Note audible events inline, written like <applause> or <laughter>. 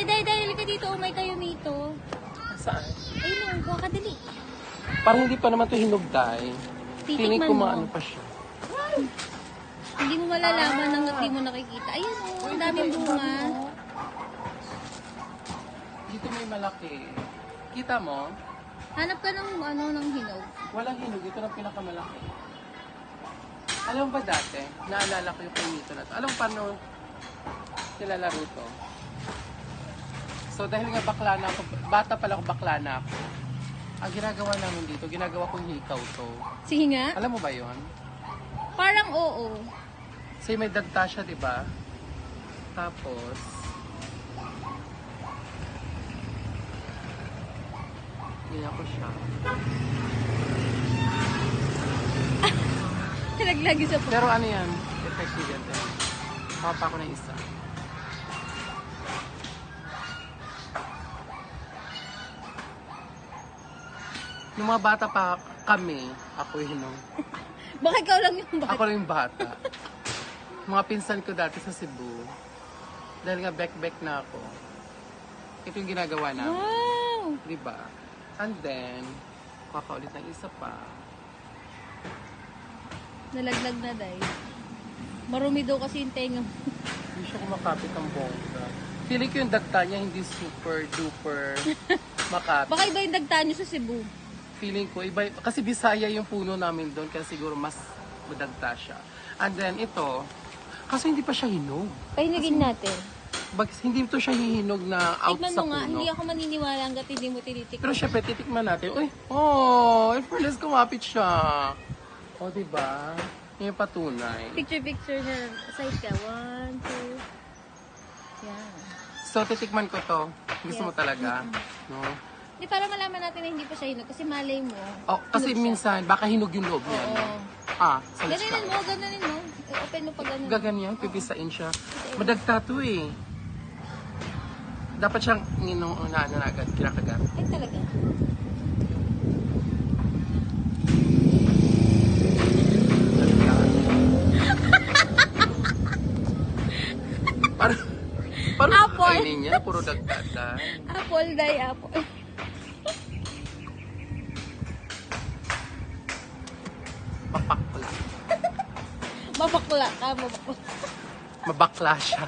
Day, day, day, halika dito. Umay kayo nito. Saan? Ayun, kuha ka dali. Parang hindi pa naman to hinog, Day. Feeling Titikman ko mo. maano pa siya. Hindi mo malalaman hanggat di mo nakikita. Ayun, oh, ang daming bunga. Dito may malaki. Kita mo? Hanap ka ng ano ng hinog. Walang hinog. Ito lang pinakamalaki. Alam mo ba dati, naalala ko yung pinito na to. Alam mo paano nilalaro to? So dahil nga bakla na ako, bata pala ako, bakla na ako. Ang ginagawa namin dito, ginagawa kong hikaw to. Sige nga. Alam mo ba yon? Parang oo. Kasi may dagta siya, di ba? Tapos, ganyan ko siya. <laughs> Naglagi sa Pero ano yan? Effective yan. Papa ko na isa. Nung mga bata pa kami, ako yun. no? Baka ikaw lang yung bata. Ako lang yung bata. mga pinsan ko dati sa Cebu. Dahil nga back-back na ako. Ito yung ginagawa namin. Wow! Di ba? And then, kakaulit ng isa pa. Nalaglag na, day. Marumi daw kasi yung tenga. <laughs> Hindi siya kumakapit ng bongga. Feeling ko yung dagta niya hindi super duper <laughs> makapit. Baka iba yung dagta nyo sa Cebu. Feeling ko, iba, kasi Bisaya yung puno namin doon, kaya siguro mas madagta siya. And then ito, kaso hindi pa siya hinog. Pahinagin natin. Bag, hindi ito siya hihinog na out Tikman sa mo nga, puno. hindi ako maniniwala hanggat hindi mo tinitikman. Pero syempre, titikman natin. Uy, oh, in fairness, kumapit siya. O, oh, diba? Yung patunay. Picture, picture na. Side ka. One, two. Yan. So, titikman ko to. Gusto mo talaga? No? Hindi, para malaman natin na hindi pa siya hinog. Kasi malay mo. Oh, kasi hinog siya. minsan, baka hinog yung loob niya. Oo. No? Ah, sa Ganinin mo, ganinin mo. I-open mo pa ganun. Gaganyan, pipisain siya. Madagta to eh. Dapat siyang ninong na ano na agad, kinakagat. Ay, talaga. Parang, parang Apple. kainin niya, puro dagdata. Apple, day, apple. Mabakla ka, mabakla. Mabakla siya.